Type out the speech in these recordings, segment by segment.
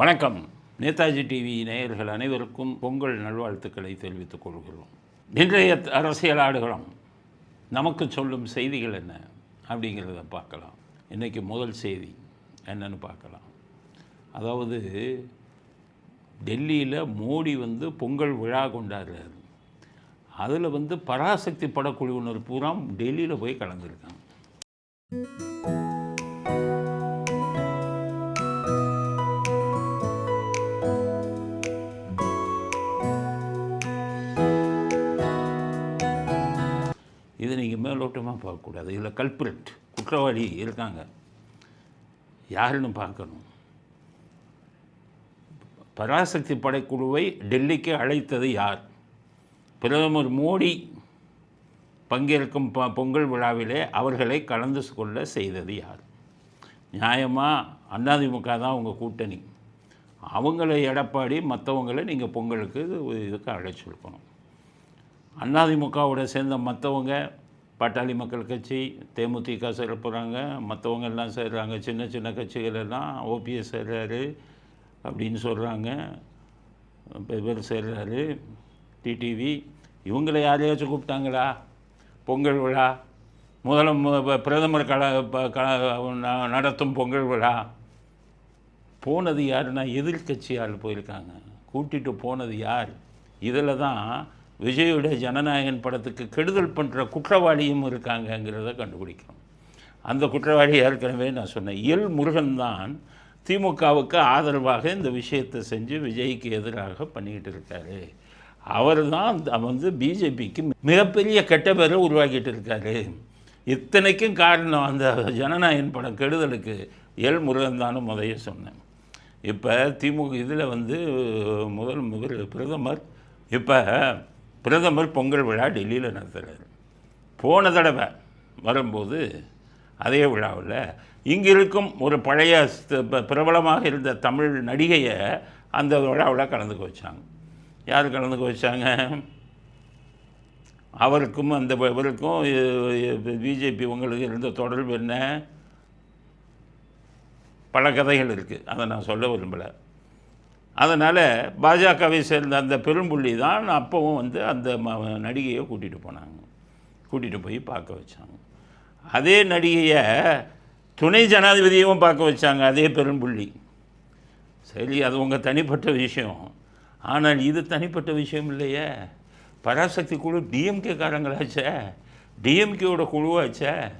வணக்கம். நேதாஜி டிவி நேயர்கள் அனைவருக்கும் பொங்கல் நல்வாழ்த்துக்களை தெரிவித்துக் கொள்கிறோம். இன்றைய அரசியல் ஆடுகளம் நமக்கு சொல்லும் செய்திகள் என்ன அப்படிங்கிறத பார்க்கலாம். இன்றைக்கி முதல் செய்தி என்னன்னு பார்க்கலாம். அதாவது டெல்லியில் மோடி வந்து பொங்கல் விழா கொண்டாடுறாரு. அதில் வந்து பராசக்தி படக்குழுவினர் பூரா டெல்லியில் போய் கலந்துருக்காங்க. மேலோட்டமாக பார்க்கக்கூடாது இதில் கல்பிரட் குற்றவாளி இருக்காங்க. யாருன்னு பார்க்கணும். பராசக்தி படைக்குழுவை டெல்லிக்கு அழைத்தது யார்? பிரதமர் மோடி பங்கேற்கும் ப பொங்கல் விழாவிலே அவர்களை கலந்து கொள்ள செய்தது யார்? நியாயமாக அதிமுக தான் உங்கள் கூட்டணி. அவங்கள எடப்பாடி மற்றவங்களை நீங்கள் பொங்கலுக்கு இதுக்கு அழைச்சிருக்கணும். அதிமுகவோட சேர்ந்த மற்றவங்க பாட்டாளி மக்கள் கட்சி தேமுதிக சேர போகிறாங்க மற்றவங்க எல்லாம் சேர்றாங்க. சின்ன சின்ன கட்சிகள் எல்லாம் ஓபிஎஸ் சேர்றாரு அப்படின்னு சொல்கிறாங்க பேர் சேர்றாரு. டிடிவி. இவங்களை யாரையாச்சும் கூப்பிட்டாங்களா? பொங்கல் விழா. முதல பிரதமர் கல ப- க- ந- நடத்தும் பொங்கல் விழா. போனது யாருன்னா எதிர்க்கட்சி ஆள் போயிருக்காங்க. கூட்டிகிட்டு போனது யார்? இதில் தான் விஜயோட ஜனநாயகன் படத்துக்கு கெடுதல் பண்ணுற குற்றவாளியும் இருக்காங்கங்கிறத கண்டுபிடிக்கணும் அந்த குற்றவாளி ஏற்கனவே நான் சொன்னேன். எல் முருகன் தான் திமுகவுக்கு ஆதரவாக இந்த விஷயத்தை செஞ்சு விஜய்க்கு எதிராக பண்ணிக்கிட்டு இருக்காரு. அவர் தான் வந்து பிஜேபிக்கு மிகப்பெரிய கெட்ட பேரை உருவாக்கிட்டு இருக்காரு. இத்தனைக்கும் காரணம் அந்த ஜனநாயகன் படம் கெடுதலுக்கு எல் முருகன் தானும் முதைய சொன்னேன். இப்போ திமுக இதில் வந்து முதல் முதல் பிரதமர். இப்போ பிரதமர் பொங்கல் விழா டெல்லியில் நடத்துகிறார் போன தடவை வரும்போது அதே விழாவில் இங்கே இருக்கும் ஒரு பழைய ப- பிரபலமாக இருந்த தமிழ் நடிகையை அந்த விழாவில் கலந்துக்க வச்சாங்க யார் கலந்துக்க வச்சாங்க அவருக்கும் அந்த இவருக்கும் பிஜேபி உங்களுக்கு இருந்த தொடர்பு என்ன? பல கதைகள் இருக்குது அதை நான் சொல்ல விரும்பலை. அதனால் பாஜகவை சேர்ந்த அந்த பெரும்புள்ளி தான் அப்போவும் வந்து அந்த ம- நடிகையை கூட்டிகிட்டு போனாங்க. கூட்டிகிட்டு போய் பார்க்க வச்சாங்க. அதே நடிகையை துணை ஜனாதிபதியும் பார்க்க வச்சாங்க அதே பெரும்புள்ளி. சரி அது உங்கள் தனிப்பட்ட விஷயம். ஆனால் இது தனிப்பட்ட விஷயம் இல்லையே. பராசக்தி குழு டிஎம்கே காரங்களாச்சே டிஎம்கேவோட குழுவாச்சே.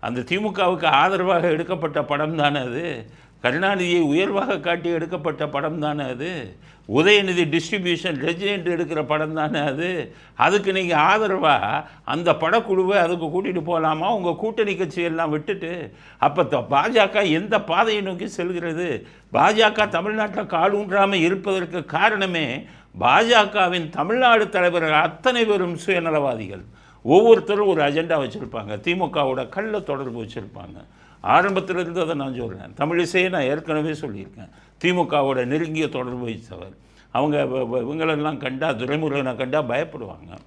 அந்த திமுகவுக்கு ஆதரவாக எடுக்கப்பட்ட படம் தானே அது. கருணாநிதியை உயர்வாக காட்டி எடுக்கப்பட்ட படம் தானே அது? உதயநிதி டிஸ்ட்ரிபியூஷன் ரெஜிடென்ட் எடுக்கிற படம் தானே அது? அதுக்கு நீங்கள் ஆதரவாக அந்த படக்குழுவை அதுக்கு கூட்டிகிட்டு போகலாமா உங்கள் கூட்டணி கட்சியெல்லாம் விட்டுட்டு. அப்போ பாஜக எந்த பாதையை நோக்கி செல்கிறது? பாஜக தமிழ்நாட்டில் காலூன்றாமல் இருப்பதற்கு காரணமே பாஜகவின் தமிழ்நாடு தலைவர்கள் அத்தனை பேரும் சுயநலவாதிகள். ஒவ்வொருத்தரும் ஒரு அஜெண்டா வச்சுருப்பாங்க. திமுகவோட கள்ள தொடர்பு வச்சுருப்பாங்க. ஆரம்பத்திலிருந்து அதை நான் சொல்கிறேன் தமிழிசையை நான் ஏற்கனவே சொல்லியிருக்கேன். திமுகவோட நெருங்கிய தொடர்பு வைத்தவர் அவங்க வ- இவங்களெல்லாம் கண்டா துரைமுருகனை கண்டா பயப்படுவாங்க.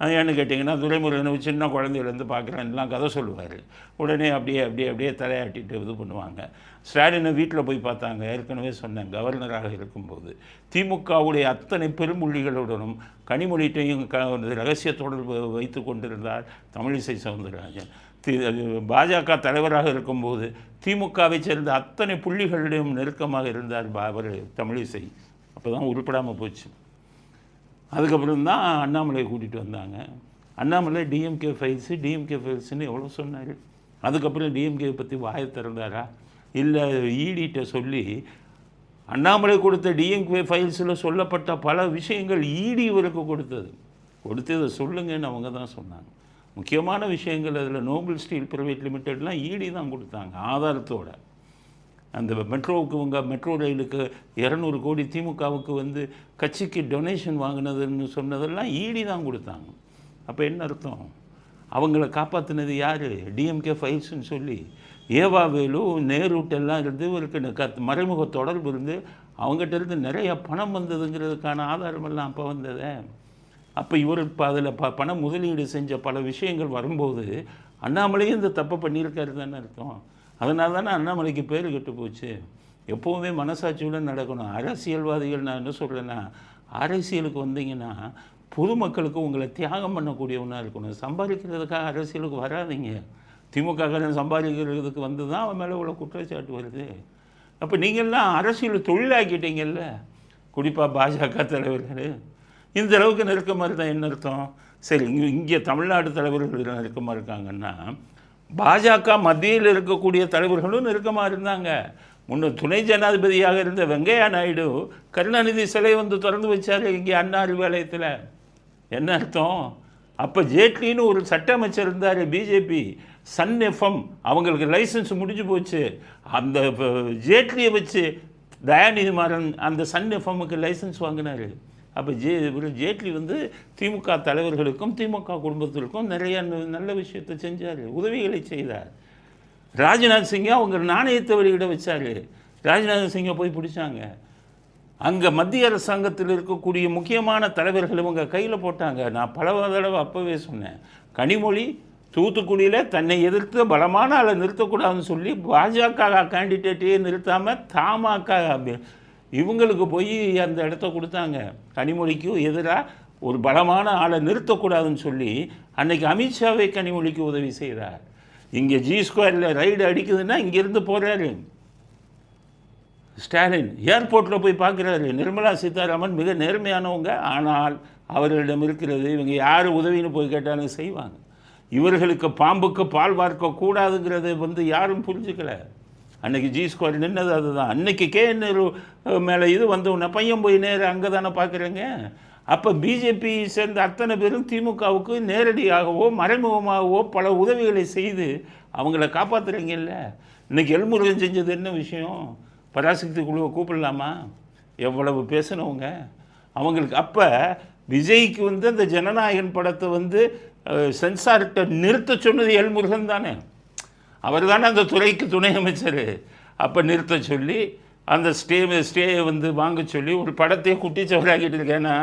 ஏன்னு கேட்டிங்கன்னா துரைமுருகனை சின்ன குழந்தையிலேருந்து பார்க்குறேன்லாம் கதை சொல்லுவார். உடனே அப்படியே அப்படியே அப்படியே தலையாட்டிட்டு இது பண்ணுவாங்க. ஸ்டாலினை வீட்டில் போய் பார்த்தாங்க. ஏற்கனவே சொன்னேன் கவர்னராக இருக்கும்போது. திமுகவுடைய அத்தனை பெருமொழிகளுடனும் கனிமொழிட்டையும் க ரகசிய தொடர்பு வைத்து கொண்டிருந்தார் தமிழிசை சவுந்தரராஜன். தி பாஜக தலைவராக இருக்கும்போது திமுகவை சேர்ந்த அத்தனை புள்ளிகளிடம் நெருக்கமாக இருந்தார் பா- அவர் தமிழிசை. அப்போ தான் உருப்படாமல் போச்சு. அதுக்கப்புறம் தான் அண்ணாமலையை கூட்டிகிட்டு வந்தாங்க. அண்ணாமலை டிஎம்கே ஃபைல்ஸு டிஎம்கே ஃபைல்ஸ்னு எவ்வளோ சொன்னார். அதுக்கப்புறம் டிஎம்கே பற்றி வாயை திறந்தாரா? இல்லை ஈடிட்ட சொல்லி அண்ணாமலை கொடுத்த டிஎம்கே ஃபைல்ஸில் சொல்லப்பட்ட பல விஷயங்கள் ஈடி இவருக்கு கொடுத்தது. கொடுத்து இதை சொல்லுங்கன்னு அவங்க தான் சொன்னாங்க. முக்கியமான விஷயங்கள் அதில் நோபல் ஸ்டீல் பிரைவேட் லிமிடெட்லாம் ஈடி தான் கொடுத்தாங்க ஆதாரத்தோட. அந்த மெட்ரோவுக்கு உங்கள் மெட்ரோ ரயிலுக்கு இரநூறு கோடி திமுகவுக்கு வந்து கட்சிக்கு டொனேஷன் வாங்கினதுன்னு சொன்னதெல்லாம் ஈடி தான் கொடுத்தாங்க. அப்போ என்ன அர்த்தம்? அவங்கள காப்பாற்றினது யார்? டிஎம்கே ஃபைல்ஸ்னு சொல்லி ஏவா வேலு நேருட்டெல்லாம் இருந்து இவருக்கு க மறைமுக தொடர்பு இருந்து அவங்ககிட்ட இருந்து நிறைய பணம் வந்ததுங்கிறதுக்கான ஆதாரமெல்லாம் அப்போ வந்ததே. அப்போ இவர் இப்போ அதில் ப பண முதலீடு செஞ்ச பல விஷயங்கள் வரும்போது அண்ணாமலையும் இந்த தப்பை பண்ணியிருக்காரு தானே அர்த்தம். அதனால தானே அண்ணாமலைக்கு பேர் கெட்டு போச்சு. எப்போவுமே மனசாட்சியுடன் நடக்கணும். அரசியல்வாதிகள் நான் என்ன சொல்கிறேன்னா அரசியலுக்கு வந்தீங்கன்னா பொதுமக்களுக்கு உங்களை தியாகம் பண்ணக்கூடியவனாக இருக்கணும். சம்பாதிக்கிறதுக்காக அரசியலுக்கு வராதீங்க. திமுககாரன் சம்பாதிக்கிறதுக்கு வந்து தான் அவன் மேலே உள்ள குற்றச்சாட்டு வருது. அப்போ நீங்கள்லாம் அரசியல் தொழிலாக்கிட்டீங்கல்ல. குறிப்பாக பாஜக தலைவர்கள். இந்த அளவுக்கு நெருக்கமாக இருந்தால் என்ன அர்த்தம்? சரி இங்கே இங்கே தமிழ்நாடு தலைவர்கள் நெருக்கமாக இருக்காங்கன்னா பாஜக மத்தியில் இருக்கக்கூடிய தலைவர்களும் நெருக்கமாக இருந்தாங்க. முன்னர் துணை ஜனாதிபதியாக இருந்த வெங்கையா நாயுடு கருணாநிதி சிலை வந்து திறந்து வச்சார் இங்கே அண்ணா அறிவாலயத்தில். என்ன அர்த்தம்? அப்போ ஜேட்லின்னு ஒரு சட்ட அமைச்சர் இருந்தார் பிஜேபி. சன் எஃப்எம் அவங்களுக்கு லைசன்ஸ் முடிஞ்சு போச்சு. அந்த ஜேட்லியை வச்சு தயாநிதி மாறன் அந்த சன் எஃப்எம்முக்கு லைசன்ஸ் வாங்கினார். அப்போ ஜே இவரு ஜேட்லி வந்து திமுக தலைவர்களுக்கும் திமுக குடும்பத்திற்கும் நிறைய நல்ல விஷயத்தை செஞ்சார் உதவிகளை செய்தார். ராஜ்நாத் சிங்கை அவங்க நாணயத்தை வெளியிட வச்சார். ராஜ்நாத் சிங்கை போய் பிடிச்சாங்க. அங்கே மத்திய அரசாங்கத்தில் இருக்கக்கூடிய முக்கியமான தலைவர்கள் இவங்க கையில் போட்டாங்க. நான் பல தடவை அப்போவே சொன்னேன். கனிமொழி தூத்துக்குடியில் தன்னை எதிர்த்து பலமான ஆளை நிறுத்தக்கூடாதுன்னு சொல்லி பாஜக கேண்டிடேட்டையே நிறுத்தாமல் தமாக அப்படி- இவங்களுக்கு போய் அந்த இடத்த கொடுத்தாங்க. கனிமொழிக்கும் எதிராக ஒரு பலமான ஆளை நிறுத்தக்கூடாதுன்னு சொல்லி அன்னைக்கு அமித்ஷாவே கனிமொழிக்கு உதவி செய்கிறார் இங்கே ஜி ஸ்கொயரில் ரைடு அடிக்குதுன்னா இங்கேருந்து போகிறாரு ஸ்டாலின் ஏர்போர்ட்டில் போய் பார்க்குறாரு. நிர்மலா சீதாராமன் மிக நேர்மையானவங்க. ஆனால் அவர்களிடம் இருக்கிறது இவங்க யார் உதவின்னு போய் கேட்டாலும் செய்வாங்க. இவர்களுக்கு பாம்புக்கு பால் வார்க்கக்கூடாதுங்கிறத வந்து யாரும் புரிஞ்சுக்கலை. அன்றைக்கி ஜி ஸ்கொயர் நின்னது அதுதான். அன்னைக்கு கே நேரு மேலே இது வந்தோடனே பையன் போய் நேரு அங்கே தானே பார்க்குறேங்க அப்போ பிஜேபி சேர்ந்த அத்தனை பேரும் திமுகவுக்கு நேரடியாகவோ மறைமுகமாகவோ பல உதவிகளை செய்து அவங்கள காப்பாற்றுறீங்கல்ல இன்னைக்கு எல்முருகன் செஞ்சது என்ன விஷயம்? பராசக்தி குழுவை கூப்பிடலாமா? எவ்வளவு பேசினவங்க அவங்களுக்கு அப்போ விஜய்க்கு வந்து அந்த ஜனநாயகன் படத்தை வந்து சென்சார்கிட்ட நிறுத்த சொன்னது எல்முருகன் தானே. அவர் தானே அந்த துறைக்கு துணை அமைச்சர். அப்போ நிறுத்த சொல்லி அந்த ஸ்டே ஸ்டேயை வந்து வாங்க சொல்லி ஒரு படத்தையே குட்டிச்சவராகிட்டு இருக்கேன்னா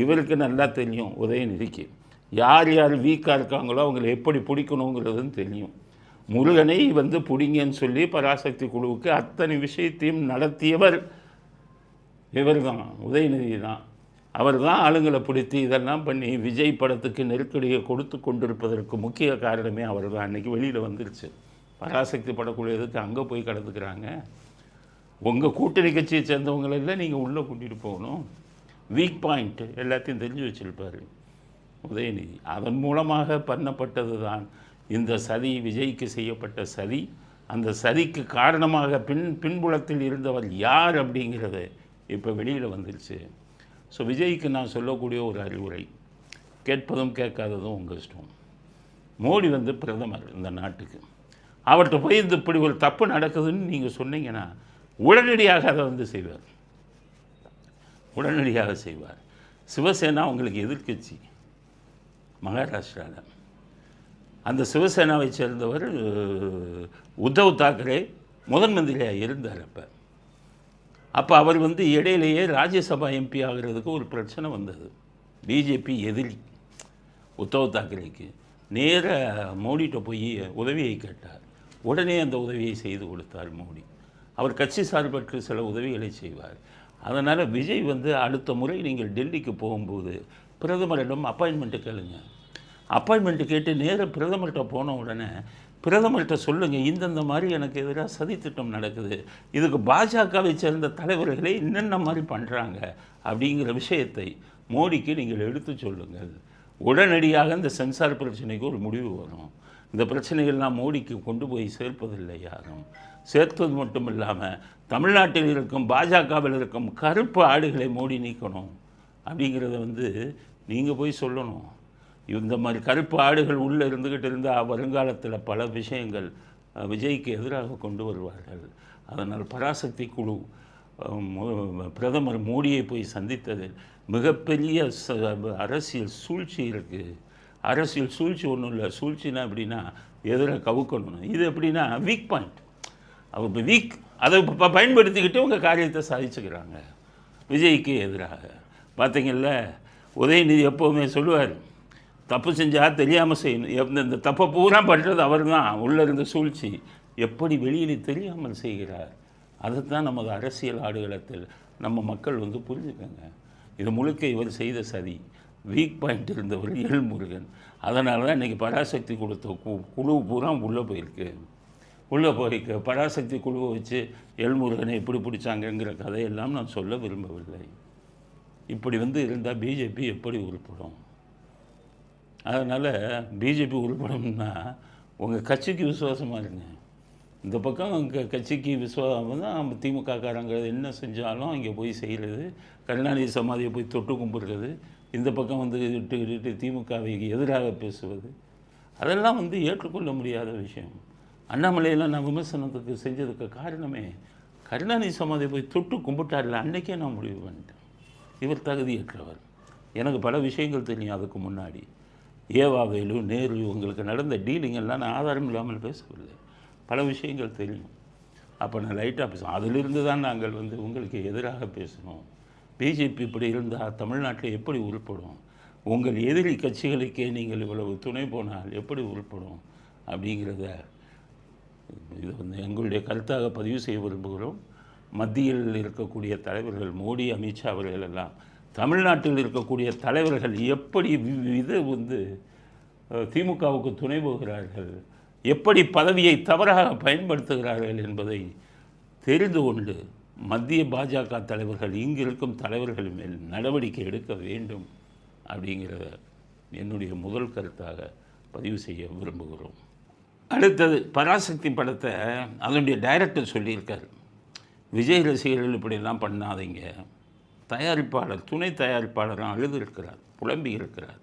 இவருக்கு நல்லா தெரியும் உதயநிதிக்கு. யார் யார் வீக்காக இருக்காங்களோ அவங்கள எப்படி பிடிக்கணுங்கிறதுன்னு தெரியும். முருகனை வந்து பிடிங்கன்னு சொல்லி பராசக்தி குழுவுக்கு அத்தனை விஷயத்தையும் நடத்தியவர் இவர் தான் உதயநிதி தான். அவர் தான் ஆளுங்களை பிடித்து இதெல்லாம் பண்ணி விஜய் படத்துக்கு நெருக்கடியை கொடுத்து கொண்டிருப்பதற்கு முக்கிய காரணமே அவர் தான் அன்றைக்கி வெளியில் வந்துருச்சு. பராசக்தி படக்கூடியதுக்கு அங்கே போய் கடந்துக்கிறாங்க? உங்கள் கூட்டணி கட்சியை சேர்ந்தவங்களெல்லாம் நீங்கள் உள்ளே கூட்டிகிட்டு போகணும். வீக் பாயிண்ட் எல்லாத்தையும் தெரிஞ்சு வச்சுருப்பார் உதயநிதி. அதன் மூலமாக பண்ணப்பட்டது தான் இந்த சதி விஜய்க்கு செய்யப்பட்ட சதி. அந்த சதிக்கு காரணமாக பின் பின்புலத்தில் இருந்தவர் யார் அப்படிங்கிறது இப்போ வெளியில் வந்துருச்சு. ஸோ விஜய்க்கு நான் சொல்லக்கூடிய ஒரு அறிவுரை கேட்பதும் கேட்காததும் உங்கள் இஷ்டம். மோடி வந்து பிரதமர் இந்த நாட்டுக்கு. அவர்கிட்ட போய் இந்த இப்படி ஒரு தப்பு நடக்குதுன்னு நீங்கள் சொன்னீங்கன்னா உடனடியாக அதை வந்து செய்வார். உடனடியாக செய்வார். சிவசேனா உங்களுக்கு எதிர்க்கட்சி மகாராஷ்டிராவில் அந்த சிவசேனாவை சேர்ந்தவர் உத்தவ் தாக்கரே முதன் மந்திரியாக இருந்தார் அப்போ. அப்போ அவர் வந்து இடையிலேயே ராஜ்யசபா எம்பி ஆகிறதுக்கு ஒரு பிரச்சனை வந்தது. பிஜேபி எதிரி உத்தவ் தாக்கரேக்கு. நேர மோடிகிட்ட போய் உதவியை கேட்டார். உடனே அந்த உதவியை செய்து கொடுத்தார் மோடி. அவர் கட்சி சார்பற்று சில உதவிகளை செய்வார். அதனால் விஜய் வந்து அடுத்த முறை நீங்கள் டெல்லிக்கு போகும்போது பிரதமரிடம் அப்பாயின்மெண்ட்டு கேளுங்க. அப்பாயின்மெண்ட்டு கேட்டு நேராக பிரதமர்கிட்ட போன உடனே பிரதமர்கிட்ட சொல்லுங்கள் இந்தந்த மாதிரி எனக்கு எதிராக சதித்திட்டம் நடக்குது இதுக்கு பாஜகவை சேர்ந்த தலைவர்களே என்னென்ன மாதிரி பண்ணுறாங்க அப்படிங்கிற விஷயத்தை மோடிக்கு நீங்கள் எடுத்து சொல்லுங்கள். உடனடியாக இந்த சென்சார் பிரச்சனைக்கு ஒரு முடிவு வரும். இந்த பிரச்சனைகள்லாம் மோடிக்கு கொண்டு போய் சேர்ப்பதில்லை யாரும். சேர்த்தது மட்டும் இல்லாமல் தமிழ்நாட்டில் இருக்கும் பாஜகவில் இருக்கும் கருப்பு ஆடுகளை மோடி நீக்கணும் அப்படிங்கிறத வந்து நீங்கள் போய் சொல்லணும். இந்த மாதிரி கருப்பு ஆடுகள் உள்ளே இருந்துக்கிட்டு இருந்தால் வருங்காலத்தில் பல விஷயங்கள் விஜய்க்கு எதிராக கொண்டு வருவார்கள். அதனால் பராசக்தி குழு பிரதமர் மோடியை போய் சந்தித்ததில் மிகப்பெரிய ச- அரசியல் சூழ்ச்சி இருக்குது அரசியல் சூழ்ச்சி ஒன்றும் இல்லை. சூழ்ச்சினா எப்படின்னா எதிராக கவுக்கணும் இது எப்படின்னா வீக் பாயிண்ட் அவர் இப்போ வீக் அதை பயன்படுத்திக்கிட்டு உங்கள் காரியத்தை சாதிச்சுக்கிறாங்க. விஜய்க்கு எதிராக. பார்த்தீங்கல்ல உதயநிதி எப்போவுமே சொல்லுவார் தப்பு செஞ்சால் தெரியாமல் செய்யணும். எப்~ இந்த தப்பை பூரா பண்ணுறது அவர் தான் உள்ளே இருந்த சூழ்ச்சி. எப்படி வெளியில் தெரியாமல் செய்கிறார்? அதை தான் நமது அரசியல் ஆடுகளத்தில் நம்ம மக்கள் வந்து புரிஞ்சுக்கோங்க. இது முழுக்க இவர் செய்த சதி. வீக் பாயிண்ட் இருந்தவர் எல்முருகன். அதனால தான் இன்றைக்கி பராசக்தி கொடுத்த கு குழு பூரா உள்ளே போயிருக்கு. உள்ளே போயிருக்கு. பராசக்தி குழுவை வச்சு எல்முருகனை எப்படி பிடிச்சாங்கங்கிற கதையெல்லாம் நான் சொல்ல விரும்பவில்லை. இப்படி வந்து இருந்தால் பிஜேபி எப்படி உருப்படும்? அதனால் பிஜேபி உருப்படணும்னா உங்கள் கட்சிக்கு விசுவாசமாக இருங்க. இந்த பக்கம் உங்கள் கட்சிக்கு விசுவாசம் தான் திமுகக்காரங்க என்ன செஞ்சாலும் அங்கே போய் செய்கிறது கருணாநிதி சமாதியை போய் தொட்டு கும்பிடுறது இந்த பக்கம் வந்து இட்டு இட்டு திமுகவை எதிராக பேசுவது. அதெல்லாம் வந்து ஏற்றுக்கொள்ள முடியாத விஷயம். அண்ணாமலையெல்லாம் நான் விமர்சனத்துக்கு செஞ்சதுக்கு காரணமே கருணாநிதி சமாதியை போய் தொட்டு கும்பிட்டார்ல அன்னைக்கே நான் முடிவு பண்ணிட்டேன். இவர் தகுதியற்றவர். எனக்கு பல விஷயங்கள் தெரியும் அதுக்கு முன்னாடி. ஏவாவேலு நேரு இவங்களுக்கு நடந்த டீலிங் எல்லாம் நான் ஆதாரம் இல்லாமல் பேசவில்லை. பல விஷயங்கள் தெரியும். அப்போ நான் லைட்டாக பேசுவோம் அதிலிருந்து தான் நாங்கள் வந்து உங்களுக்கு எதிராக பேசணும் பிஜேபி இப்படி இருந்தால் தமிழ்நாட்டில் எப்படி உருப்படும்? உங்கள் எதிரி கட்சிகளுக்கே நீங்கள் இவ்வளவு துணை போனால் எப்படி உருப்படும்? அப்படிங்கிறத இது வந்து எங்களுடைய கருத்தாக பதிவு செய்ய விரும்புகிறோம். மத்தியில் இருக்கக்கூடிய தலைவர்கள் மோடி அமித்ஷா அவர்கள் எல்லாம் தமிழ்நாட்டில் இருக்கக்கூடிய தலைவர்கள் எப்படி வி- இது வந்து திமுகவுக்கு துணை போகிறார்கள்? எப்படி பதவியை தவறாக பயன்படுத்துகிறார்கள் என்பதை தெரிந்து கொண்டு மத்திய பாஜக தலைவர்கள் இங்கிருக்கும் தலைவர்கள் மேல் நடவடிக்கை எடுக்க வேண்டும் அப்படிங்கிறத என்னுடைய முதல் கருத்தாக பதிவு செய்ய விரும்புகிறோம். அடுத்தது பராசக்தி படத்தை அதனுடைய டைரக்டர் சொல்லியிருக்கார். விஜய் ரசிகர்கள் இப்படிலாம் பண்ணாதீங்க. தயாரிப்பாளர் துணை தயாரிப்பாளரும் அழுது புலம்பி இருக்கிறார்.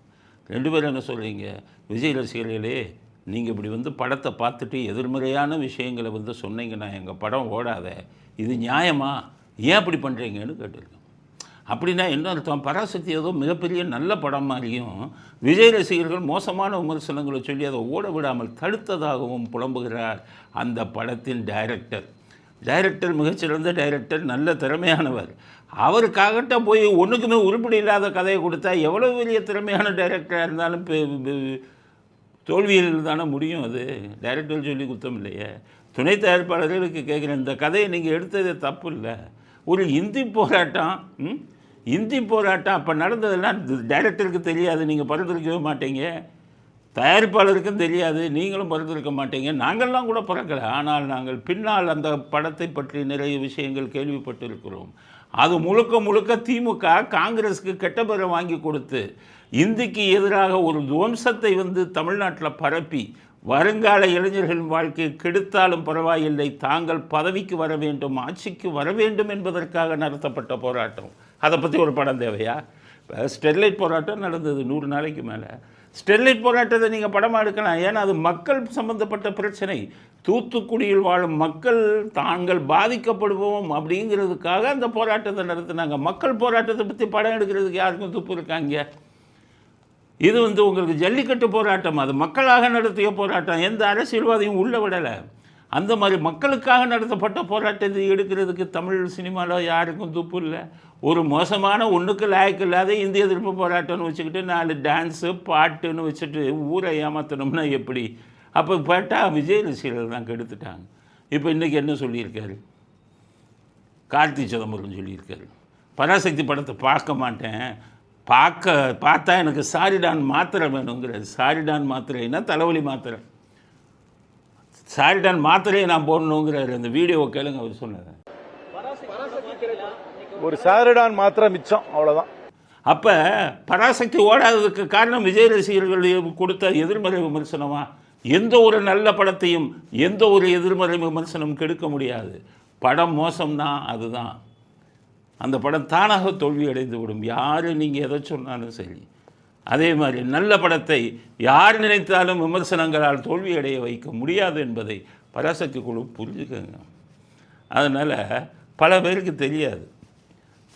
ரெண்டு பேரும் என்ன சொல்கிறீங்க விஜய் ரசிகர்களே நீங்கள் இப்படி வந்து படத்தை பார்த்துட்டு எதிர்மறையான விஷயங்களை வந்து சொன்னீங்கன்னா எங்கள் படம் ஓடாத இது நியாயமா? ஏன் அப்படி பண்ணுறீங்கன்னு கேட்டிருக்கேன். அப்படின்னா என்ன அர்த்தம்? பராசக்தி ஏதோ மிகப்பெரிய நல்ல படம் மாதிரியும் விஜய் ரசிகர்கள் மோசமான விமர்சனங்களை சொல்லி அதை ஓட விடாமல் தடுத்ததாகவும் புலம்புகிறார் அந்த படத்தின் டைரக்டர் டைரக்டர் மிகச்சிறந்த டைரக்டர் நல்ல திறமையானவர். அவருக்காகட்ட போய் ஒன்றுக்குமே உருப்படி இல்லாத கதையை கொடுத்தா எவ்வளோ பெரிய திறமையான டைரக்டராக இருந்தாலும் தோல்வியில் தானே முடியும் அது. டைரக்டர் சொல்லி குத்தம் இல்லையே. துணை தயாரிப்பாளர்களுக்கு கேட்குறேன் இந்த கதையை நீங்கள் எடுத்தது தப்பு இல்லை. ஒரு இந்தி போராட்டம் ம்? இந்தி போராட்டம் அப்போ நடந்ததெல்லாம் டைரக்டருக்கு தெரியாது நீங்கள் பறந்துருக்கவே மாட்டீங்க. தயாரிப்பாளருக்கும் தெரியாது நீங்களும் பரிந்துரைக்க மாட்டீங்க. நாங்கள்லாம் கூட பிறக்கலை. ஆனால் நாங்கள் பின்னால் அந்த படத்தை பற்றி நிறைய விஷயங்கள் கேள்விப்பட்டிருக்கிறோம். அது முழுக்க முழுக்க திமுக காங்கிரஸுக்கு கெட்ட பேரை வாங்கி கொடுத்து இந்திக்கு எதிராக ஒரு துவம்சத்தை வந்து தமிழ்நாட்டில் பரப்பி வருங்கால இளைஞர்களின் வாழ்க்கையை கெடுத்தாலும் பரவாயில்லை தாங்கள் பதவிக்கு வர வேண்டும் ஆட்சிக்கு வர வேண்டும் என்பதற்காக நடத்தப்பட்ட போராட்டம். அதை பற்றி ஒரு படம் தேவையா? ஸ்டெர்லைட் போராட்டம் நடந்தது நூறு நாளைக்கு மேலே. ஸ்டெர்லைட் போராட்டத்தை நீங்கள் படமாக எடுக்கலாம். ஏன்னா அது மக்கள் சம்பந்தப்பட்ட பிரச்சனை. தூத்துக்குடியில் வாழும் மக்கள் தாங்கள் பாதிக்கப்படுவோம் அப்படிங்கிறதுக்காக அந்த போராட்டத்தை நடத்தினாங்க. மக்கள் போராட்டத்தை பற்றி படம் எடுக்கிறதுக்கு யாருக்கும் துப்பு இருக்காங்க? இது வந்து உங்களுக்கு ஜல்லிக்கட்டு போராட்டம். அது மக்களாக நடத்திய போராட்டம். எந்த அரசியல்வாதியும் உள்ள விடலை. அந்த மாதிரி மக்களுக்காக நடத்தப்பட்ட போராட்டத்தை எடுக்கிறதுக்கு தமிழ் சினிமாவில் யாருக்கும் துப்பு இல்லை. ஒரு மோசமான ஒன்றுக்கு லாய்க்கு இல்லாத இந்திய எதிர்ப்பு போராட்டம்னு வச்சுக்கிட்டு நாலு டான்ஸு பாட்டுன்னு வச்சுட்டு ஊரை ஏமாற்றணும்னா எப்படி? அப்போ கேட்டால் விஜய் ரசிகர்கள் தான் கெடுத்துட்டாங்க. இப்போ இன்றைக்கி என்ன சொல்லியிருக்காரு? கார்த்தி சிதம்பரம் சொல்லியிருக்காரு. பராசக்தி படத்தை பார்க்க மாட்டேன். பார்க்க பார்த்தா எனக்கு சாரிடான் மாத்திரை வேணுங்கிறது சாரிடான் மாத்திரைன்னா தலைவலி மாத்திரை. சாரிடான் மாத்திரையை நான் போடணுங்கிறாரு. அந்த வீடியோவை கேளுங்க அவர் சொன்னதை. ஒரு சாரிடான் மாத்திரம் மிச்சம் அவ்வளவுதான். அப்போ பராசக்தி ஓடாததுக்கு காரணம் விஜய் ரசிகர்கள் கொடுத்த எதிர்மறை விமர்சனமா? எந்த ஒரு நல்ல படத்தையும் எந்த ஒரு எதிர்மறை விமர்சனம் கெடுக்க முடியாது. படம் மோசம்தான் அதுதான். அந்த படம் தானாக தோல்வி அடைந்து விடும் யார் நீங்கள் எதை சொன்னாலும் சரி. அதே மாதிரி நல்ல படத்தை யார் நினைத்தாலும் விமர்சனங்களால் தோல்வியடைய வைக்க முடியாது என்பதை பராசக்தி குழு புரிஞ்சுக்கோங்க. அதனால் பல பேருக்கு தெரியாது.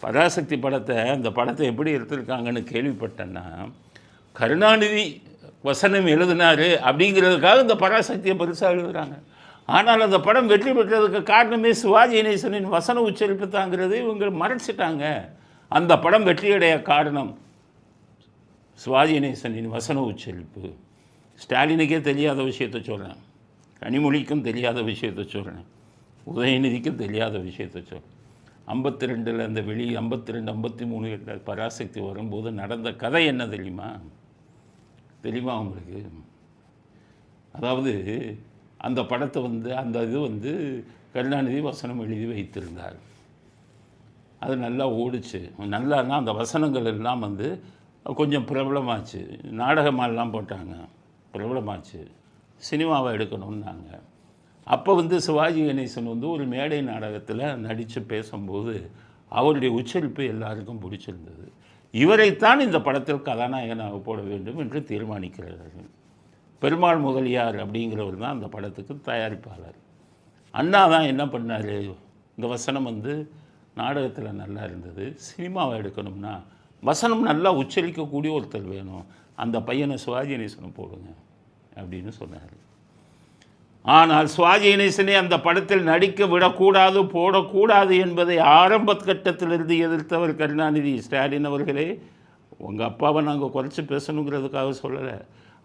பராசக்தி படத்தை அந்த படத்தை எப்படி எடுத்திருக்காங்கன்னு கேள்விப்பட்டேன்னா கருணாநிதி வசனம் எழுதினாரு அப்படிங்கிறதுக்காக இந்த பராசக்தியை பெருசாக எழுதுகிறாங்க ஆனால் அந்த படம் வெற்றி பெற்றதுக்கு காரணமே சிவாஜி கணேசனின் வசன உச்சரிப்பு தாங்கிறது இவங்க மறைச்சிட்டாங்க. அந்த படம் வெற்றியடைய காரணம் சுவாதிநேசனின் வசன உச்சரிப்பு. ஸ்டாலினுக்கே தெரியாத விஷயத்தை சொல்கிறேன் கனிமொழிக்கும் தெரியாத விஷயத்தை சொல்கிறேன் உதயநிதிக்கும் தெரியாத விஷயத்தை சொல்கிறேன் ஐம்பத்தி ரெண்டில் அந்த வெளி ஐம்பத்தி ரெண்டு ஐம்பத்தி மூணு பராசக்தி வரும்போது நடந்த கதை என்ன தெரியுமா? தெரியுமா உங்களுக்கு? அதாவது அந்த படத்தை வந்து அந்த இது வந்து கருணாநிதி வசனம் எழுதி வைத்திருந்தார். அது நல்லா ஓடுச்சு. நல்லா அந்த வசனங்கள் எல்லாம் வந்து கொஞ்சம் பிரபலமாச்சு. நாடகமாலாம் போட்டாங்க. பிரபலமாச்சு. சினிமாவை எடுக்கணும்னாங்க. அப்போ வந்து சிவாஜி கணேசன் வந்து ஒரு மேடை நாடகத்தில் நடித்து பேசும்போது அவருடைய உச்சரிப்பு எல்லாருக்கும் பிடிச்சிருந்தது. இவரைத்தான் இந்த படத்தில் கதாநாயகனாக போட வேண்டும் என்று தீர்மானிக்கிறார்கள். பெருமாள் முதலியார் அப்படிங்கிறவர் தான் அந்த படத்துக்கு தயாரிப்பாளர். அண்ணா தான் என்ன பண்ணார்? இந்த வசனம் வந்து நாடகத்தில் நல்லா இருந்தது. சினிமாவை எடுக்கணும்னா வசனம் நல்லா உச்சரிக்கக்கூடிய ஒருத்தர் வேணும். அந்த பையனை சிவாஜி கணேசனை போடுங்க அப்படின்னு சொன்னார். ஆனால் சுவாஜி அந்த படத்தில் நடிக்க விடக்கூடாது போடக்கூடாது என்பதை ஆரம்ப கட்டத்திலிருந்து எதிர்த்தவர் கருணாநிதி ஸ்டாலின் அவர்களே உங்கள் அப்பாவை நாங்கள் குறைச்சி பேசணுங்கிறதுக்காக சொல்லலை.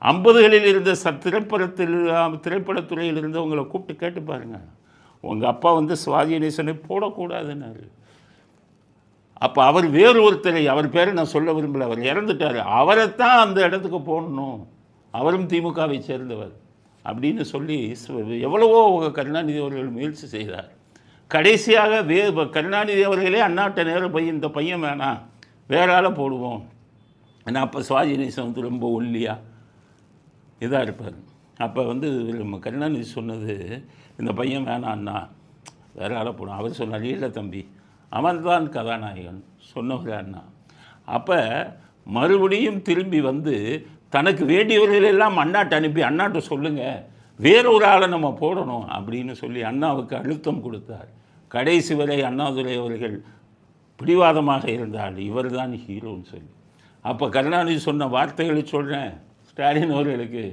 ஐம்பதுகளில் இருந்த ச திரைப்படத்தில் திரைப்படத்துறையில் இருந்து உங்களை கூப்பிட்டு கேட்டு பாருங்கள் உங்கள் அப்பா வந்து சுவாதி நேசனை போடக்கூடாதுன்னாரு. அப்போ அவர் வேறு ஒருத்தரை அவர் பேரை நான் சொல்ல விரும்பல. அவர் இறந்துட்டார். அவரைத்தான் அந்த இடத்துக்கு போடணும். அவரும் திமுகவை சேர்ந்தவர். அப்படின்னு சொல்லி எவ்வளவோ கருணாநிதி அவர்கள் முயற்சி செய்தார். கடைசியாக வே கருணாநிதி அவர்களே அண்ணாட்ட நேரம் பையன் இந்த பையன் வேணாம் வேற ஆளை போடுவோம். ஏன்னா அப்போ சுவாஜி வந்து ரொம்ப ஒல்லியாக இதாக இருப்பார். அப்போ வந்து நம்ம கருணாநிதி சொன்னது இந்த பையன் வேணான்னா வேற ஆளை போடும் அவர் சொன்னார் இல்லை தம்பி அவன்தான் கதாநாயகன் சொன்னவர் அண்ணா அப்போ மறுபடியும் திரும்பி வந்து தனக்கு வேண்டியவர்களெல்லாம் அண்ணாட்டை அண்ணாட்ட அனுப்பி அண்ணாட்ட சொல்லுங்கள் வேறு ஒரு ஆளை நம்ம போடணும் அப்படின்னு சொல்லி அண்ணாவுக்கு அழுத்தம் கொடுத்தார். கடைசி வரை அண்ணாதுரை அவர்கள் பிடிவாதமாக இருந்தால் இவர்தான் ஹீரோன்னு சொல்லி. அப்போ கருணாநிதி சொன்ன வார்த்தைகளை சொல்கிறேன் ஸ்டாலின் அவர்களுக்கு.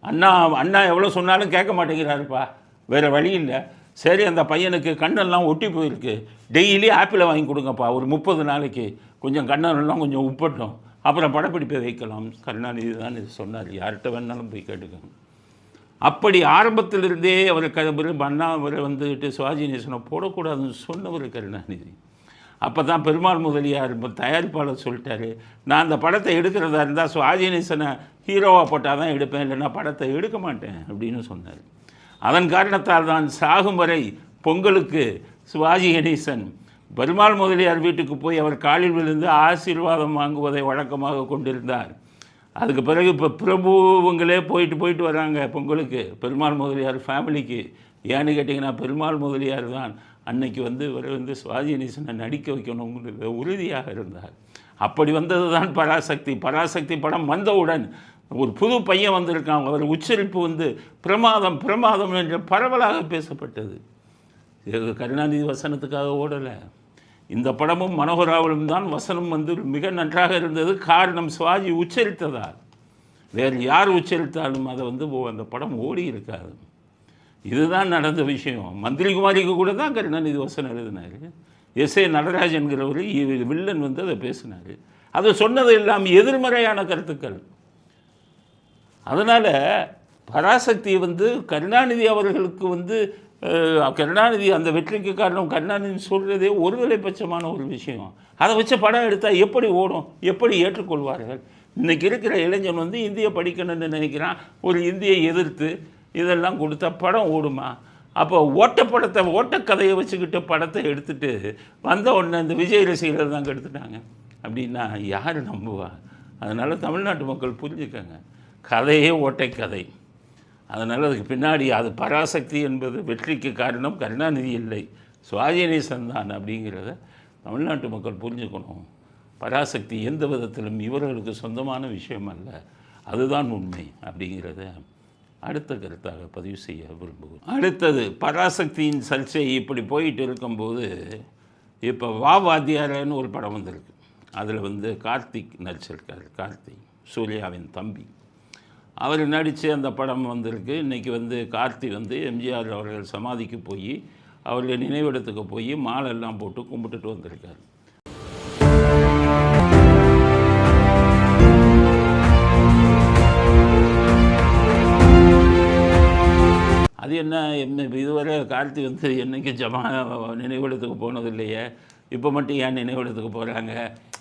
அண்ணா அண்ணா எவ்வளோ சொன்னாலும் கேட்க மாட்டேங்கிறாருப்பா வேறு வழி இல்லை. சரி அந்த பையனுக்கு கண்ணெல்லாம் ஒட்டி போயிருக்கு. டெய்லி ஆப்பிளை வாங்கி கொடுங்கப்பா ஒரு முப்பது நாளைக்கு. கொஞ்சம் கண்ணெல்லாம் கொஞ்சம் உப்பட்டும். அப்புறம் படப்பிடிப்பை வைக்கலாம். கருணாநிதி தான் இது சொன்னார். யார்கிட்ட வேணாலும் போய் கேட்டுக்கோங்க. அப்படி ஆரம்பத்திலிருந்தே அவர் க அண்ணா அவரை வந்துட்டு சுவாஜி நேசனை போடக்கூடாதுன்னு சொன்னவர் கருணாநிதி. அப்போ தான் பெருமாள் முதலியார் தயாரிப்பாளர் சொல்லிட்டாரு. நான் அந்த படத்தை எடுக்கிறதா இருந்தால் சுவாஜி நேசனை ஹீரோவாக போட்டால் தான் எடுப்பேன் இல்லைன்னா படத்தை எடுக்க மாட்டேன் அப்படின்னு சொன்னார். அதன் காரணத்தால் தான் சாகும் வரை பொங்கலுக்கு சிவாஜி கணேசன் பெருமாள் முதலியார் வீட்டுக்கு போய் அவர் காலில் விழுந்து ஆசீர்வாதம் வாங்குவதை வழக்கமாக கொண்டிருந்தார். அதுக்கு பிறகு இப்போ பிரபுவங்களே போயிட்டு போயிட்டு வராங்க பொங்கலுக்கு. பெருமாள் முதலியார் ஃபேமிலிக்கு ஏன்னு கேட்டிங்கன்னா பெருமாள் முதலியார் தான் அன்னைக்கு வந்து இவர் வந்து சுவாஜி கணேசனை நடிக்க வைக்கணுங்கிறது உறுதியாக இருந்தார். அப்படி வந்தது தான் பராசக்தி. பராசக்தி படம் வந்தவுடன் ஒரு புது பையன் வந்திருக்கான் அவர் உச்சரிப்பு வந்து பிரமாதம் பிரமாதம் என்று பரவலாக பேசப்பட்டது. இது கருணாநிதி வசனத்துக்காக ஓடலை. இந்த படமும் மனோகராவிலும் தான் வசனம் வந்து மிக நன்றாக இருந்தது. காரணம் சுவாஜி உச்சரித்ததால். வேறு யார் உச்சரித்தாலும் அதை வந்து ஓ- அந்த படம் ஓடி இருக்காது. இதுதான் நடந்த விஷயம். மந்திரி குமாரிக்கு கூட தான் கருணாநிதி வசனம் எழுதினார். எஸ் ஏ நடராஜன்கிறவர் வில்லன் வந்து அதை பேசினார். அதை சொன்னது எல்லாம் எதிர்மறையான கருத்துக்கள். அதனால் பராசக்தி வந்து கருணாநிதி அவர்களுக்கு வந்து கருணாநிதி அந்த வெற்றிக்கு காரணம் கருணாநிதி சொல்கிறதே ஒருதலைபட்சமான ஒரு விஷயம். அதை வச்சு படம் எடுத்தால் எப்படி ஓடும் எப்படி ஏற்றுக்கொள்வார்கள்? இன்றைக்கி இருக்கிற இளைஞன் வந்து இந்திய படிக்கணும்னு நினைக்கிறான். ஒரு இந்தியை எதிர்த்து இதெல்லாம் கொடுத்தா படம் ஓடுமா? அப்போ ஓட்டப்படத்தை ஓட்டக்கதையை வச்சுக்கிட்டு படத்தை எடுத்துகிட்டு வந்த உடனே இந்த விஜய் ரசிகர்கள் தாங்க எடுத்துட்டாங்க. அப்படின்னா யார் நம்புவா? அதனால் தமிழ்நாட்டு மக்கள் புரிஞ்சுக்கங்க. கதையே ஓட்டைக்கதை. கதை அதனால் அதுக்கு பின்னாடி அது பராசக்தி என்பது வெற்றிக்கு காரணம் கருணாநிதி இல்லை. சுவாஜிநேசன் தான் அப்படிங்கிறத தமிழ்நாட்டு மக்கள் புரிஞ்சுக்கணும். பராசக்தி எந்த விதத்திலும் இவர்களுக்கு சொந்தமான விஷயம் அல்ல. அதுதான் உண்மை அப்படிங்கிறத அடுத்த கருத்தாக பதிவு செய்ய விரும்புகிறேன் அடுத்தது பராசக்தியின் சர்ச்சை இப்படி போயிட்டு இருக்கும்போது இப்போ வா வாத்தியாரன்னு ஒரு படம் வந்திருக்கு. அதில் வந்து கார்த்திக் நடிச்சிருக்கார் கார்த்திக் சூர்யாவின் தம்பி. அவர் நடித்து அந்த படம் வந்திருக்கு. இன்றைக்கி வந்து கார்த்தி வந்து எம்ஜிஆர் அவர்கள் சமாதிக்கு போய் அவருடைய நினைவிடத்துக்கு போய் மாலை எல்லாம் போட்டு கும்பிட்டுட்டு வந்திருக்காரு. அது என்ன என்ன இதுவரை கார்த்தி வந்து என்னைக்கு ஜமா நினைவிடத்துக்கு போனது இல்லையே. இப்போ மட்டும் ஏன் நினைவிடத்துக்கு போகிறாங்க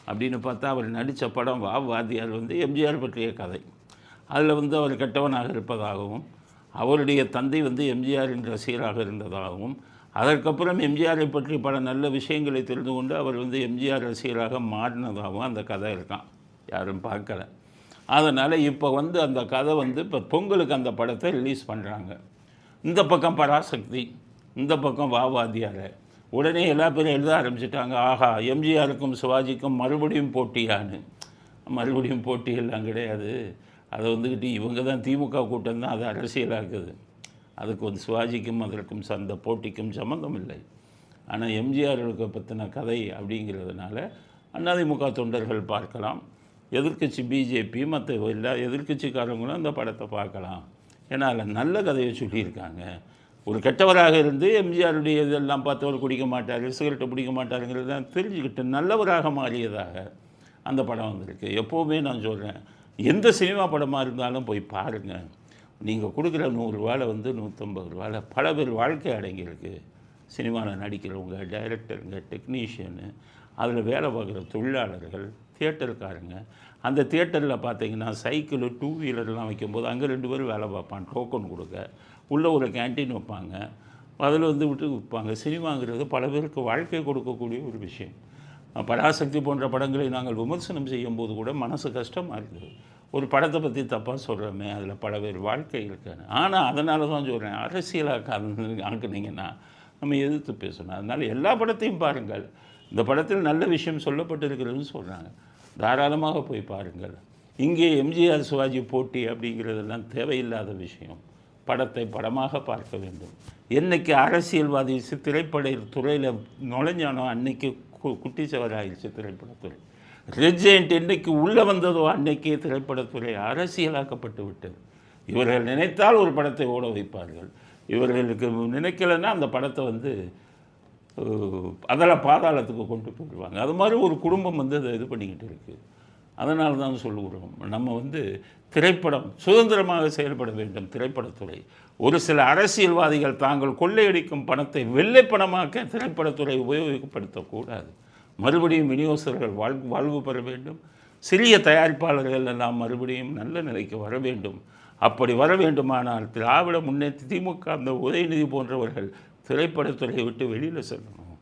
அப்படின்னு பார்த்தா அவர் நடித்த படம் வா வாத்தியார் வந்து எம்ஜிஆர் பற்றிய கதை. அதில் வந்து அவர் கெட்டவனாக இருப்பதாகவும் அவருடைய தந்தை வந்து எம்ஜிஆரின் ரசிகராக இருந்ததாகவும் அதற்கப்புறம் எம்ஜிஆரை பற்றி பல நல்ல விஷயங்களை தெரிந்து கொண்டு அவர் வந்து எம்ஜிஆர் ரசிகராக மாறினதாகவும் அந்த கதை இருக்கான். யாரும் பார்க்கல. அதனால் இப்போ வந்து அந்த கதை வந்து இப்போ பொங்கலுக்கு அந்த படத்தை ரிலீஸ் பண்ணுறாங்க. இந்த பக்கம் பராசக்தி இந்த பக்கம் வாவாதியார். உடனே எல்லா பேரும் எழுத ஆரம்பிச்சிட்டாங்க. ஆஹா எம்ஜிஆருக்கும் சிவாஜிக்கும் மறுபடியும் போட்டியான்னு. மறுபடியும் போட்டியெல்லாம் கிடையாது. அதை வந்துக்கிட்டு இவங்க தான் திமுக கூட்டம் தான் அரசியலாக அரசியலாக்குது. அதுக்கு வந்து சிவாஜிக்கும் அதற்கும் சந்த போட்டிக்கும் சம்மந்தம் இல்லை. ஆனால் எம்ஜிஆர்களுக்கு பற்றின கதை அப்படிங்கிறதுனால அதிமுக தொண்டர்கள் பார்க்கலாம். எதிர்க்கட்சி பிஜேபி மற்ற எல்லா எதிர்க்கட்சிக்காரங்களும் அந்த படத்தை பார்க்கலாம். ஏன்னா அதில் நல்ல கதையை சொல்லியிருக்காங்க. ஒரு கெட்டவராக இருந்து எம்ஜிஆருடைய இதெல்லாம் பார்த்தவர் குடிக்க மாட்டார் சிகரெட்டை பிடிக்க மாட்டாருங்கிறத தெரிஞ்சுக்கிட்டு நல்லவராக மாறியதாக அந்த படம் வந்திருக்கு. எப்போவுமே நான் சொல்கிறேன் எந்த சினிமா படமாக இருந்தாலும் போய் பாருங்கள் நீங்கள் கொடுக்குற நூறுரூவாவில் வந்து நூற்றம்பது ரூபாவில் பல பேர் வாழ்க்கை அடங்கியிருக்கு. சினிமாவில் நடிக்கிறவங்க டைரக்டருங்க டெக்னீஷியனு அதில் வேலை பார்க்குற தொழிலாளர்கள் தியேட்டருக்காரங்க அந்த தியேட்டரில் பார்த்தீங்கன்னா சைக்கிள் டூ வீலர்லாம் வைக்கும்போது அங்கே ரெண்டு பேரும் வேலை பார்ப்பான் டோக்கன் கொடுக்க. உள்ளே ஒரு கேன்டீன் வைப்பாங்க. அதில் வந்து விட்டு விற்பாங்க. சினிமாங்கிறது பல பேருக்கு வாழ்க்கை கொடுக்கக்கூடிய ஒரு விஷயம். பராசக்தி போன்ற படங்களை நாங்கள் விமர்சனம் செய்யும்போது கூட மனசு கஷ்டமாக இருக்குது ஒரு படத்தை பற்றி தப்பாக சொல்கிறோமே அதில் பல பேர் வாழ்க்கை இருக்காது ஆனால் அதனால தான் சொல்கிறேன் அரசியலாக ஆக்குனீங்கன்னா நம்ம எதிர்த்து பேசணும். அதனால் எல்லா படத்தையும் பாருங்கள். இந்த படத்தில் நல்ல விஷயம் சொல்லப்பட்டிருக்கிறதுன்னு சொல்கிறாங்க தாராளமாக போய் பாருங்கள். இங்கே எம்ஜிஆர் சிவாஜி போட்டி அப்படிங்கிறதெல்லாம் தேவையில்லாத விஷயம். படத்தை படமாக பார்க்க வேண்டும். என்னைக்கு அரசியல்வாதி திரைப்பட துறையில் நுழைஞ்சானோ அன்னைக்கு கு- குட்டி சவராயிடுச்சு திரைப்படத்துறை ரெஜெண்ட் என்னைக்கு உள்ளே வந்ததோ அன்னைக்கே திரைப்படத்துறை அரசியலாக்கப்பட்டு விட்டது. இவர்கள் நினைத்தால் ஒரு படத்தை ஓட வைப்பார்கள். இவர்களுக்கு நினைக்கலைன்னா அந்த படத்தை வந்து அதில் பாதாளத்துக்கு கொண்டு போயிடுவாங்க. அது மாதிரி ஒரு குடும்பம் வந்து அதை இது பண்ணிக்கிட்டு இருக்குது அதனால தான் சொல்லுகிறோம். நம்ம வந்து திரைப்படம் சுதந்திரமாக செயல்பட வேண்டும் திரைப்படத்துறை. ஒரு சில அரசியல்வாதிகள் தாங்கள் கொள்ளையடிக்கும் பணத்தை வெள்ளை பணமாக்க திரைப்படத்துறை உபயோகப்படுத்தக்கூடாது. மறுபடியும் விநியோகஸ்தர்கள் வாழ் வாழ்வு பெற வேண்டும். சிறிய தயாரிப்பாளர்கள் எல்லாம் மறுபடியும் நல்ல நிலைக்கு வர வேண்டும். அப்படி வர வேண்டுமானால் திராவிட முன்னேற்ற திமுக அந்த உதயநிதி போன்றவர்கள் திரைப்படத்துறையை விட்டு வெளியில் செல்லணும்.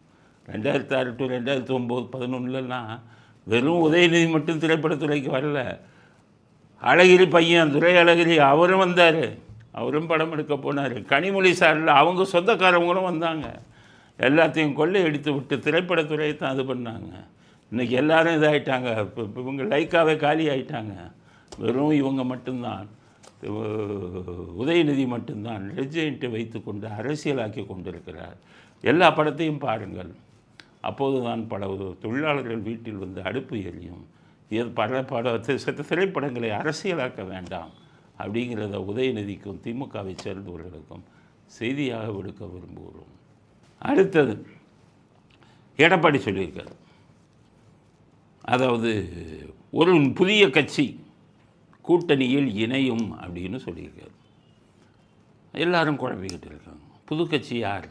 ரெண்டாயிரத்தி ஆறு டு ரெண்டாயிரத்தி ஒம்பது பதினொன்றுலாம் வெறும் உதயநிதி மட்டும் திரைப்படத்துறைக்கு வரல. அழகிரி பையன் துரை அழகிரி அவரும் வந்தார். அவரும் படம் எடுக்க போனார். கனிமொழி சாரில் அவங்க சொந்தக்காரவங்களும் வந்தாங்க. எல்லாத்தையும் கொள்ளை எடுத்து விட்டு திரைப்படத்துறையை தான் இது பண்ணாங்க. இன்றைக்கி எல்லாரும் இதாயிட்டாங்க. இப்போ இப்போ இவங்க லைக்காவே காலி ஆயிட்டாங்க. வெறும் இவங்க மட்டும்தான். உதயநிதி மட்டும்தான். ரெஜெண்ட்டை வைத்துக்கொண்டு அரசியலாக்கி கொண்டிருக்கிறார். எல்லா படத்தையும் பாருங்கள். அப்போதுதான் பல தொழிலாளர்கள் வீட்டில் வந்து அடுப்பு எரியும். பல பல திரைப்படங்களை அரசியலாக்க வேண்டாம் அப்படிங்கிறத உதயநிதிக்கும் திமுகவை சேர்ந்தவர்களுக்கும் செய்தியாக விடுக்க விரும்புகிறோம். அடுத்தது எடப்பாடி சொல்லியிருக்கார். அதாவது ஒரு புதிய கட்சி கூட்டணியில் இணையும் அப்படின்னு சொல்லியிருக்காரு. எல்லாரும் குழப்பிக்கிட்டு இருக்காங்க. புது கட்சி யார்?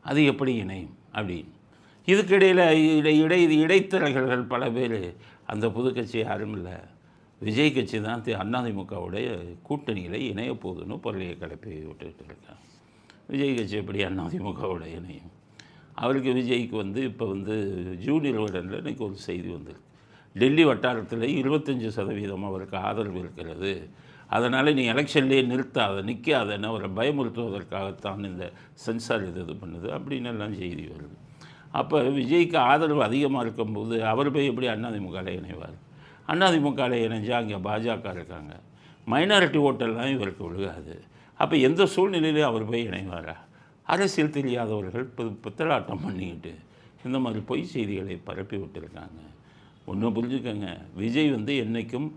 அது எப்படி இணையும் அப்படின்னு. இதுக்கிடையில் இடை இடை இடைத்தரகர்கள் பல பேர் அந்த புது கட்சி யாரும் இல்லை. விஜய் கட்சி தான் தி- அதிமுகவுடைய கூட்டணியில் இணைய போகுதுன்னு பொருளையை கிளப்பி விட்டுட்டு இருக்காங்க. விஜய் கட்சி எப்படி அதிமுகவோட இணையும்? அவருக்கு விஜய்க்கு வந்து இப்போ வந்து ஜூனியர் உடனில் இன்றைக்கி ஒரு செய்தி வந்திருக்கு. டெல்லி வட்டாரத்தில் இருபத்தஞ்சி சதவீதம் அவருக்கு ஆதரவு இருக்கிறது. அதனால் நீ எலெக்ஷன்லேயே நிறுத்தாத நிற்காதன்னு அவரை பயமுறுத்துவதற்காகத்தான் இந்த சென்சார் இது இது பண்ணுது அப்படின்னு எல்லாம் செய்தி வருது. அப்போ விஜய்க்கு ஆதரவு அதிகமாக இருக்கும்போது அவர் போய் எப்படி அதிமுகவில் இணைவார்? அதிமுகவில் இணைஞ்சா அங்கே பாஜக இருக்காங்க. மைனாரிட்டி ஓட்டெல்லாம் இவருக்கு விழுகாது. அப்போ எந்த சூழ்நிலையிலையும் அவர் போய் இணைவாரா? அரசியல் தெரியாதவர்கள் பு- பித்தலாட்டம் பண்ணிக்கிட்டு இந்த மாதிரி பொய் செய்திகளை பரப்பி விட்டுருக்காங்க. ஒன்று புரிஞ்சுக்கோங்க. விஜய் வந்து என்றைக்கும்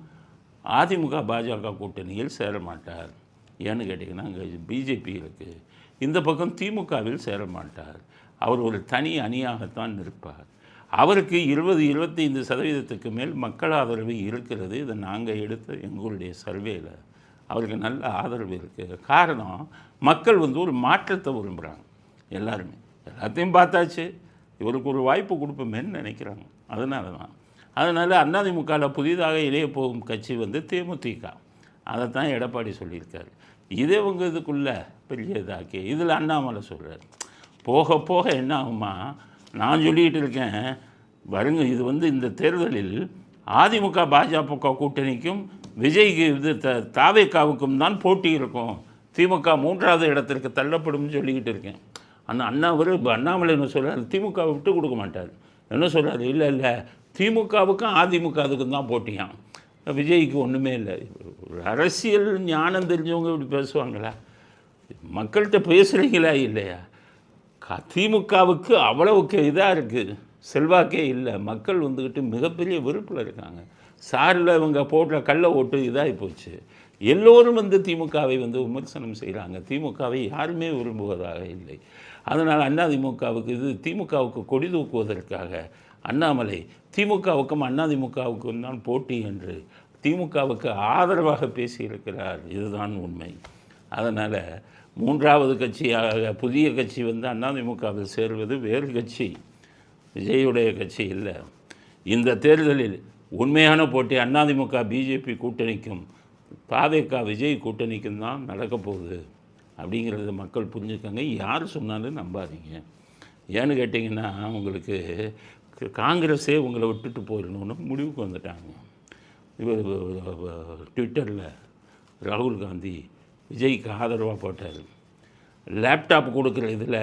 அதிமுக பாஜக கூட்டணியில் சேர மாட்டார். ஏன்னு கேட்டிங்கன்னா அங்கே பிஜேபி இருக்குது இந்த பக்கம் திமுகவில் சேர மாட்டார். அவர் ஒரு தனி அணியாகத்தான் இருப்பார் அவருக்கு இருபது இருபத்தைந்து சதவீதத்துக்கு மேல் மக்கள் ஆதரவு இருக்கிறது. இதை நாங்கள் எடுத்த எங்களுடைய சர்வேல அவருக்கு நல்ல ஆதரவு இருக்குது காரணம் மக்கள் வந்து ஒரு மாற்றத்தை விரும்புகிறாங்க எல்லாருமே. எல்லாத்தையும் பார்த்தாச்சு. இவருக்கு ஒரு வாய்ப்பு கொடுப்போமேன்னு நினைக்கிறாங்க. அதனால தான் அதனால் அண்ணாதிமுகவில் புதிதாக இணைய போகும் கட்சி வந்து தேமுதிக. அதைத்தான் எடப்பாடி சொல்லியிருக்காரு. இதே உங்க இதுக்குள்ளே பெரிய இதாக்கி இதில் அண்ணாமலை சொல்கிறார் போக போக என்ன ஆகுமா நான் சொல்லிக்கிட்டு இருக்கேன். வருங்க இது வந்து இந்த தேர்தலில் அதிமுக பாஜக கூட்டணிக்கும் விஜய்க்கு இது த தாவேக்காவுக்கும் தான் போட்டி இருக்கும். திமுக மூன்றாவது இடத்திற்கு தள்ளப்படும்னு சொல்லிக்கிட்டு இருக்கேன். அந்த அண்ணா அவர் அண்ணாமலை என்ன சொல்கிறார் திமுகவை விட்டு கொடுக்க மாட்டார். என்ன சொல்கிறார் இல்லை இல்லை. திமுகவுக்கும் அதிமுகவுக்கும் தான் போட்டியாம் விஜய்க்கு ஒன்றுமே இல்லை. ஒரு அரசியல் ஞானம் தெரிஞ்சவங்க இப்படி பேசுவாங்களா? மக்கள்கிட்ட பேசுகிறீங்களா இல்லையா? திமுகவுக்கு அவ்வளவுக்கு இதாக இருக்குது செல்வாக்கே இல்லை. மக்கள் வந்துக்கிட்டு மிகப்பெரிய வெறுப்பில் இருக்காங்க. சாரில் இவங்க போடுற கள்ள ஓட்டு இதாகி போச்சு. எல்லோரும் வந்து திமுகவை வந்து விமர்சனம் செய்கிறாங்க திமுகவை யாருமே விரும்புவதாக இல்லை. அதனால் அண்ணா திமுகவுக்கு இது திமுகவுக்கு கொடி தூக்குவதற்காக அண்ணாமலை திமுகவுக்கும் அதிமுகவுக்கும் தான் போட்டி என்று திமுகவுக்கு ஆதரவாக பேசியிருக்கிறார். இதுதான் உண்மை. அதனால் மூன்றாவது கட்சியாக புதிய கட்சி வந்து அதிமுகவில் சேர்வது வேறு கட்சி விஜயுடைய கட்சி இல்லை இந்த தேர்தலில் உண்மையான போட்டி அதிமுக பிஜேபி கூட்டணிக்கும் பாவேகா விஜய் கூட்டணிக்கும் தான் நடக்கப் போகுது அப்படிங்கிறத மக்கள் புரிஞ்சுக்கங்க யார் சொன்னாலும் நம்பாதீங்க ஏன்னு கேட்டிங்கன்னா உங்களுக்கு காங்கிரஸே உங்களை விட்டுட்டு போயிடணும்னு முடிவுக்கு வந்துட்டாங்க இவர் ட்விட்டரில் ராகுல் காந்தி விஜய்க்கு ஆதரவாக போட்டார். லேப்டாப் கொடுக்குற இதில்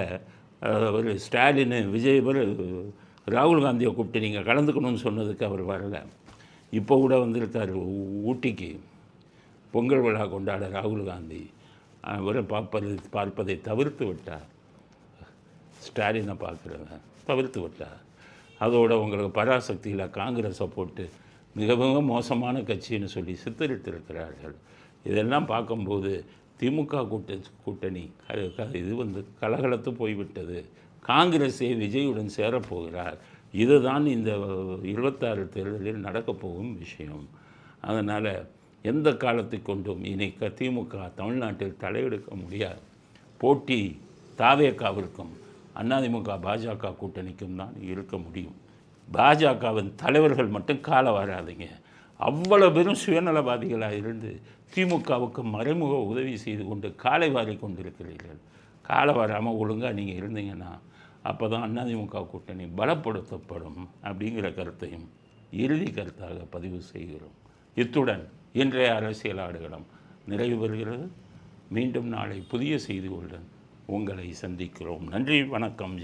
ஒரு ஸ்டாலின் விஜய் ராகுல் காந்தியை கூப்பிட்டு நீங்கள் கலந்துக்கணும்னு சொன்னதுக்கு அவர் வரலை. இப்போ கூட வந்திருக்கார் ஊட்டிக்கு. பொங்கல் விழா கொண்டாட ராகுல் காந்தி. அவரை பார்ப்பது பார்ப்பதை தவிர்த்து விட்டார். ஸ்டாலினை பார்க்குறவன் தவிர்த்து விட்டார். அதோட உங்களுக்கு பராசக்தியில் காங்கிரஸை போட்டு மிக மிக மோசமான கட்சின்னு சொல்லி சித்தரித்திருக்கிறார்கள். இதெல்லாம் பார்க்கும்போது திமுக கூட்ட கூட்டணி க- க- இது வந்து கலகலத்து போய்விட்டது. காங்கிரஸே விஜயுடன் சேரப்போகிறார். இதுதான் இந்த இருபத்தாறு தேர்தலில் நடக்கப்போகும் விஷயம். அதனால் எந்த காலத்தை கொண்டும் இணைக்க திமுக தமிழ்நாட்டில் தலையெடுக்க முடியாது. போட்டி தாவேக்காவிற்கும் அதிமுக பாஜக கூட்டணிக்கும் தான் இருக்க முடியும். பாஜகவின் தலைவர்கள் மட்டும் கால வராதிங்க. அவ்வளோ பெரும் சுயநலவாதிகளாக இருந்து திமுகவுக்கு மறைமுக உதவி செய்து கொண்டு காலை வாரி கொண்டிருக்கிறீர்கள். காலை வராமல் ஒழுங்காக நீங்கள் இருந்தீங்கன்னா அப்போ தான் அதிமுக கூட்டணி பலப்படுத்தப்படும் அப்படிங்கிற கருத்தையும் இறுதி கருத்தாக பதிவு செய்கிறோம். இத்துடன் இன்றைய அரசியல் ஆடுகளம் நிறைவு பெறுகிறது. மீண்டும் நாளை புதிய செய்திகளுடன் உங்களை சந்திக்கிறோம். நன்றி வணக்கம்.